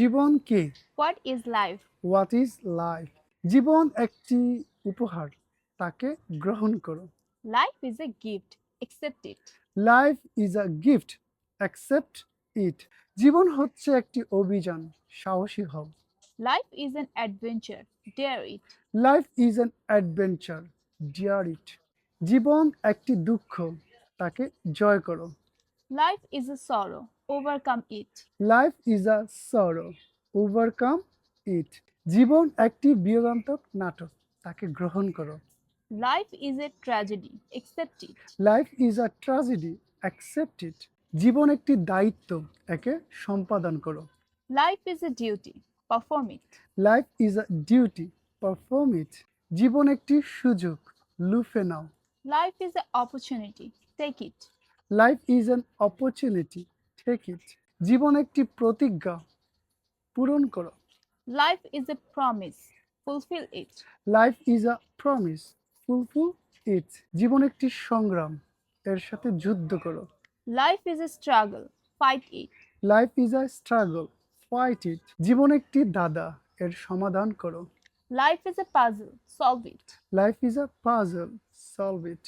জীবন কি? What is life? What is life জীবন একটি উপহার তাকে গ্রহণ করো। Life is a gift Accept it. Life is a gift accept it জীবন হচ্ছে একটি অভিযান সাহসী হও। Life is an adventure Dare it. Life is an adventure dare it জীবন একটি দুঃখ তাকে জয় করো। Life is a sorrow. Overcome it. Life is a sorrow overcome it জীবন একটি বিয়োগান্তক নাটক তাকে গ্রহণ করো Life is a tragedy. Accept it. Life is a tragedy accept it জীবন একটি দায়িত্ব একে সম্পাদন করো Life is a duty. Perform it. Life is a duty perform it জীবন একটি সুযোগ লুফে নাও Life is an opportunity. Take it. Life is an opportunity take it জীবন একটি প্রতিজ্ঞা। পূরণ করো। Life is a promise fulfil it life is a promise fulfil it জীবন একটি সংগ্রাম। এর সাথে যুদ্ধ করো। Life is a struggle fight it life is a struggle fight it জীবন একটি দাদা। এর সমাধান করো। Life is a puzzle. Solve it life is a puzzle solve it